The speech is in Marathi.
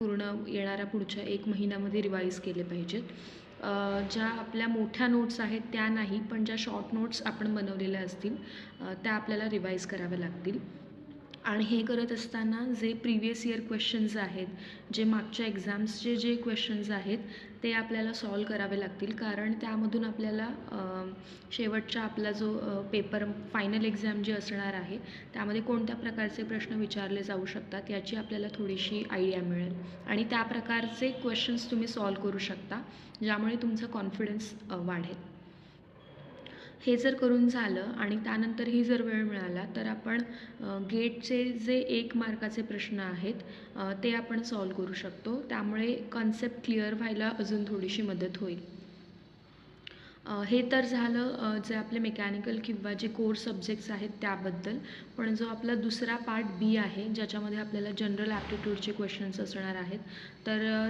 पूर्ण येणाऱ्या पुढच्या एक महिन्यामध्ये रिवाईज केले पाहिजेत. ज्या आपल्या मोठ्या नोट्स आहेत त्या नाही पण ज्या शॉर्ट नोट्स आपण बनवलेल्या असतील त्या आपल्याला रिवाईज कराव्या लागतील. आणि हे करत असताना जे प्रिवियस इयर क्वेश्चन्स आहेत जे मागच्या एक्झाम्सचे जे क्वेश्चन्स आहेत ते आपल्याला सॉल्व करावे लागतील. कारण त्यामधून आपल्याला शेवटचा आपला जो पेपर फायनल एक्झाम जी असणार आहे त्यामध्ये कोणत्या प्रकारचे प्रश्न विचारले जाऊ शकतात याची आपल्याला थोडीशी आयडिया मिळेल. आणि त्या प्रकारचे क्वेश्चन्स तुम्ही सॉल्व करू शकता ज्यामुळे तुमचा कॉन्फिडन्स वाढेल. हे जर करून झालं आणि त्यानंतरही जर वेळ मिळाला तर आपण गेटचे जे एक मार्काचे प्रश्न आहेत ते आपण सॉल्व करू शकतो. त्यामुळे कन्सेप्ट क्लिअर व्हायला अजून थोडीशी मदत होईल. हे तर झालं जे आपले मेकॅनिकल किंवा जे कोर सब्जेक्ट्स आहेत त्याबद्दल. पण जो आपला दुसरा पार्ट बी आहे ज्याच्यामध्ये आपल्याला जनरल ॲप्टिट्यूडचे क्वेश्चन्स असणार आहेत तर